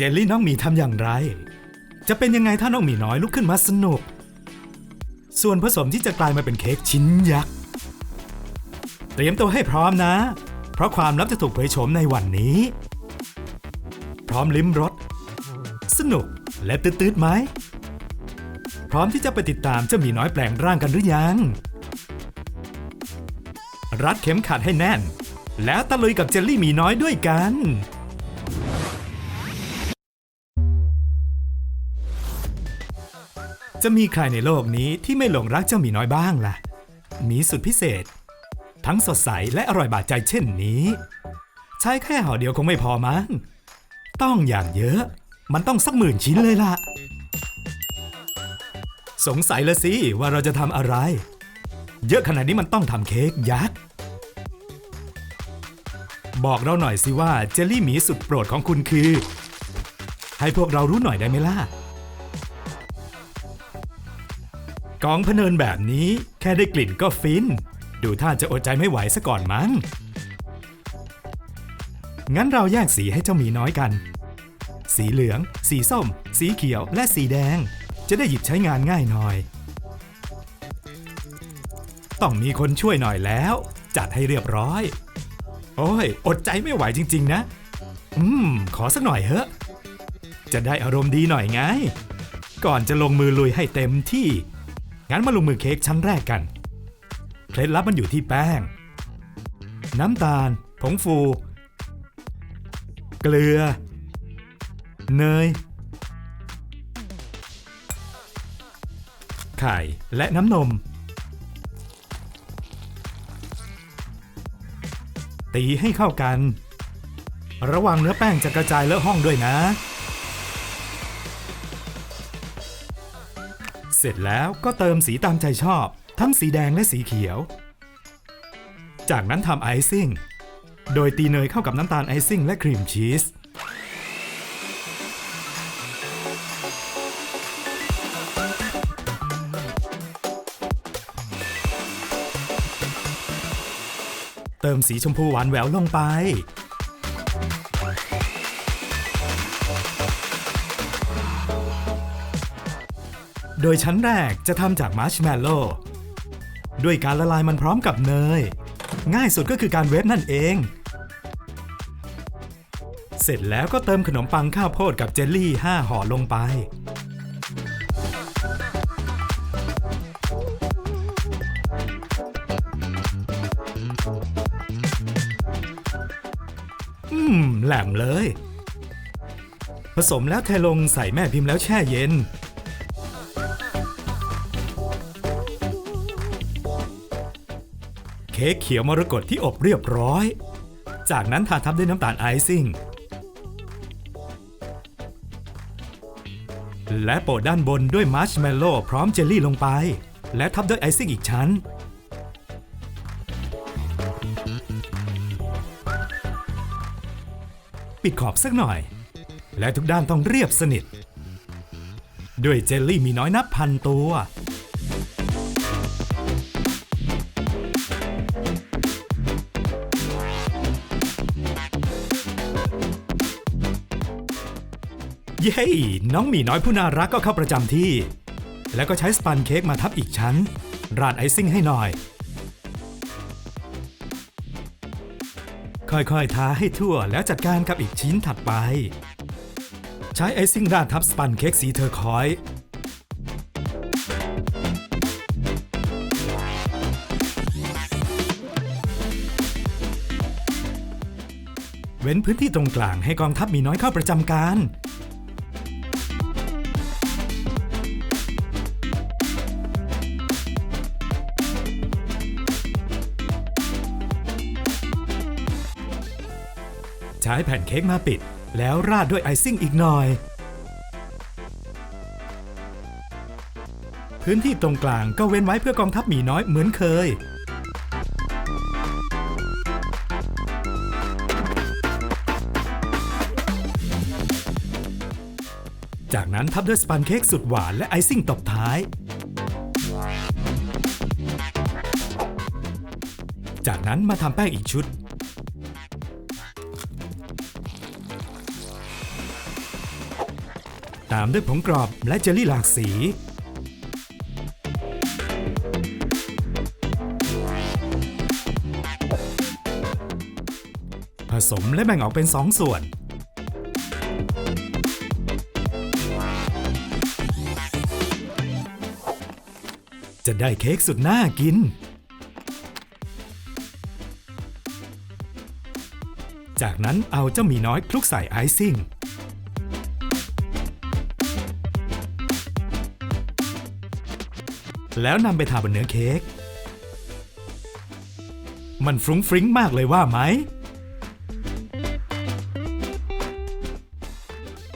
จลลี่น้องหมีทำอย่างไร จะเป็นยังไงถ้าน้องหมีน้อยลุกขึ้นมาสนุก ส่วนผสมที่จะกลายมาเป็นเค้กชิ้นยักษ์ เตรียมตัวให้พร้อมนะ เพราะความลับจะถูกเผยโฉมในวันนี้ พร้อมลิ้มรส สนุกและตืดๆไหม พร้อมที่จะไปติดตามเจ้าหมีน้อยแปลงร่างกันหรือยัง รัดเข็มขัดให้แน่น แล้วตะลุยกับเจลลี่หมีน้อยด้วยกัน จะมีใครในโลกนี้ที่ไม่หลงรักเจ้าหมีน้อยบ้างล่ะ หมีสุดพิเศษ ทั้งสดใสและอร่อยบาดใจเช่นนี้ ใช้แค่ห่อเดียวคงไม่พอมั้ง ต้องอย่างเยอะ มันต้องสักหมื่นชิ้นเลยล่ะ สงสัยละสิว่าเราจะทำอะไร เยอะขนาดนี้มันต้องทำเค้กยักษ์ บอกเราหน่อยสิว่าเจลลี่หมีสุดโปรดของคุณคือ ให้พวกเรารู้หน่อยได้ไหมล่ะ กองพเนินแบบนี้แค่ได้กลิ่นก็ฟิน ดูท่าจะอดใจไม่ไหวซะก่อนมั้ง งั้นเราแยกสีให้เจ้าหมีน้อยกัน สีเหลือง สีส้ม สีเขียว และสีแดง จะได้หยิบใช้งานง่ายหน่อย ต้องมีคนช่วยหน่อยแล้ว จัดให้เรียบร้อย โอ้ย อดใจไม่ไหวจริง ๆ นะ อืม ขอสักหน่อยเถอะ จะได้อารมณ์ดีหน่อยไง ก่อนจะลงมือลุยให้เต็มที่ งั้นมาลงมือเค้กชั้นแรกกัน เคล็ดลับมันอยู่ที่แป้ง น้ำตาล ผงฟู เกลือ เนย ไข่และน้ำนม ตีให้เข้ากัน ระวังเนื้อแป้งจะกระจายเลอะห้องด้วยนะ เสร็จแล้วก็เติมสีตามใจชอบ ทั้งสีแดงและสีเขียว จากนั้นทำไอซิ่ง โดยตีเนยเข้ากับน้ำตาลไอซิ่งและครีมชีสเติมสีชมพูหวานแหววลงไป โดยชั้นแรกจะทำจากมาร์ชแมลโล่ด้วยการละลายมันพร้อมกับเนย ง่ายสุดก็คือการเวฟนั่นเอง เสร็จแล้วก็เติมขนมปังข้าวโพดกับเจลลี่ 5ห่อลงไป อืม แหลมเลย ผสมแล้วเทลงใส่แม่พิมพ์แล้วแช่เย็น ค้กเขียวมรกตที่อบเรียบร้อย จากนั้นทาทับด้วยน้ำตาลไอซิ่ง และโปะด้านบนด้วยมาร์ชเมลโล่พร้อมเจลลี่ลงไป และทับด้วยไอซิ่งอีกชั้น ปิดขอบสักหน่อย และทุกด้านต้องเรียบสนิท ด้วยเจลลี่มีน้อยนับพันตัว เย้น้องหมีน้อยผู้น่ารักก็เข้าประจำที่ แล้วก็ใช้สปันเค้กมาทับอีกชั้น ราดไอซิ่งให้หน่อย ค่อยๆทาให้ทั่วแล้วจัดการกับอีกชิ้นถัดไป ใช้ไอซิ่งราดทับสปันเค้กสีเทอร์คอยส์เว้นพื้นที่ตรงกลางให้กองทัพมีน้อยเข้าประจำการ แผ่นเค้กมาปิด แล้วราดด้วยไอซิ่งอีกหน่อย พื้นที่ตรงกลางก็เว้นไว้เพื่อกองทัพหมีน้อยเหมือนเคย จากนั้นทับด้วยสปันเค้กสุดหวานและไอซิ่งตบท้ายจากนั้นมาทำแป้งอีกชุด ตามด้วยผงกรอบและเจลลี่หลากสี ผสมและแบ่งออกเป็นสองส่วน จะได้เค้กสุดน่ากิน จากนั้นเอาเจ้าหมีน้อยคลุกใส่ไอซิ่ง แล้วนำไปทาบนเนื้อเค้ก มันฟรุ้งฟริ้งมากเลยว่าไหม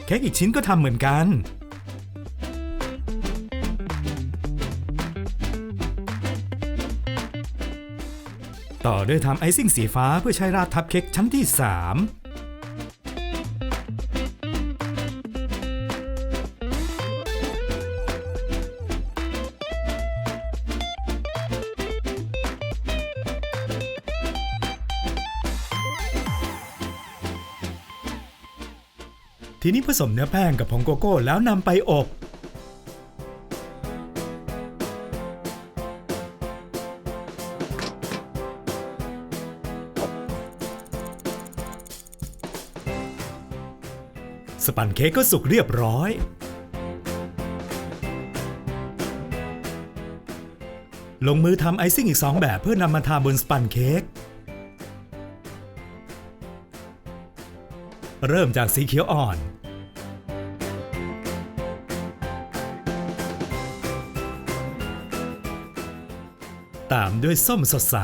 เค้กอีกชิ้นก็ทำเหมือนกัน ต่อด้วยทำไอซิ่งสีฟ้าเพื่อใช้ราดทับเค้กชั้นที่ 3 ทีนี้ผสมเนื้อแป้งกับผงโกโก้แล้วนำไปอบ สปันเค้กก็สุกเรียบร้อย ลงมือทำไอซิ่งอีก 2 แบบเพื่อนำมาทาบนสปันเค้ก เริ่มจากสีเขียวอ่อน ตามด้วยส้มสดใส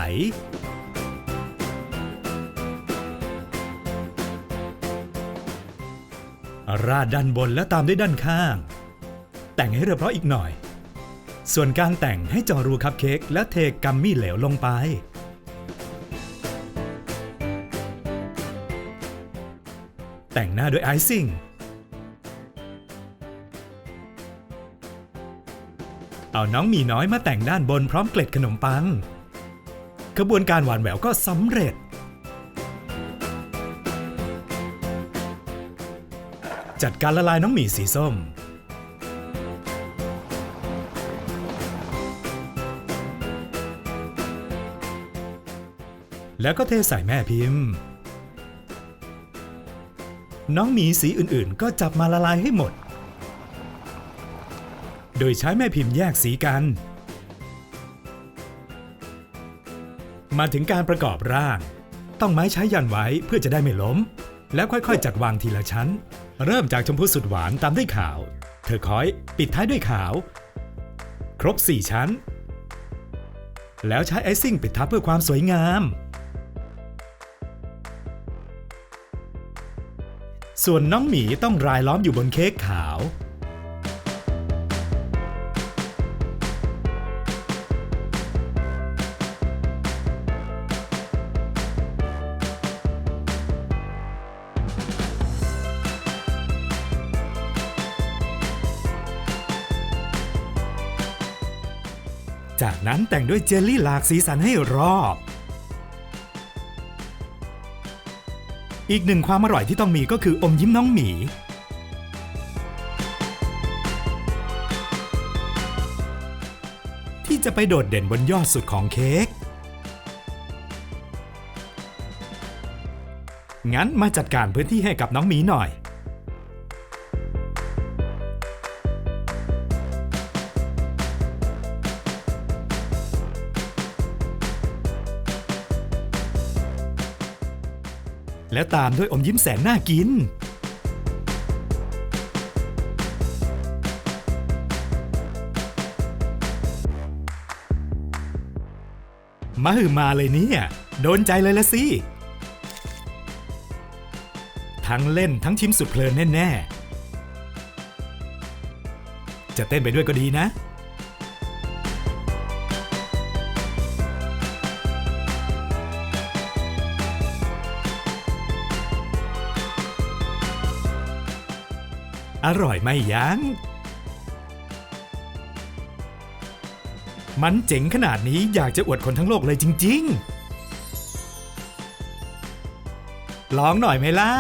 ราดด้านบนแล้วตามด้วยด้านข้าง แต่งให้เรียบร้อยอีกหน่อย ส่วนการแต่งให้เจอรูคัพเค้กและเทกัมมี่เหลวลงไป แต่งหน้าด้วยไอซิ่ง เอาน้องมีน้อยมาแต่งด้านบนพร้อมเกล็ดขนมปังกระบวนการหวานแหววก็สำเร็จ จัดการละลายน้องหมีสีส้มแล้วก็เทใส่แม่พิมพ์ น้องหมีสีอื่นๆ ก็จับมาละลายให้หมด โดยใช้แม่พิมพ์แยกสีกัน มาถึงการประกอบร่าง ต้องไม้ใช้ยันไว้เพื่อจะได้ไม่ล้ม แล้วค่อยๆ จัดวางทีละชั้น เริ่มจากชมพูสุดหวานตามด้วยขาว เธอคอยปิดท้ายด้วยขาว ครบ 4 ชั้น แล้วใช้ไอซิ่งปิดทับเพื่อความสวยงาม ส่วนน้องหมีต้องรายล้อมอยู่บนเค้กขาว จากนั้นแต่งด้วยเจลลี่หลากสีสันให้รอบ อีกหนึ่งความอร่อยที่ต้องมีก็คืออมยิ้มน้องหมี ที่จะไปโดดเด่นบนยอดสุดของเค้ก งั้นมาจัดการพื้นที่ให้กับน้องหมีหน่อย แล้วตามด้วยอมยิ้มแสนน่ากิน มาหือมาเลยเนี่ย โดนใจเลยละสิ ทั้งเล่นทั้งชิมสุดเพลินแน่ ๆ จะเต้นไปด้วยก็ดีนะ อร่อยไม่ยัง้ง มันเจ๋งขนาดนี้อยากจะอวดคนทั้งโลกเลยจริง ๆ ลองหน่อยไหมล่ะ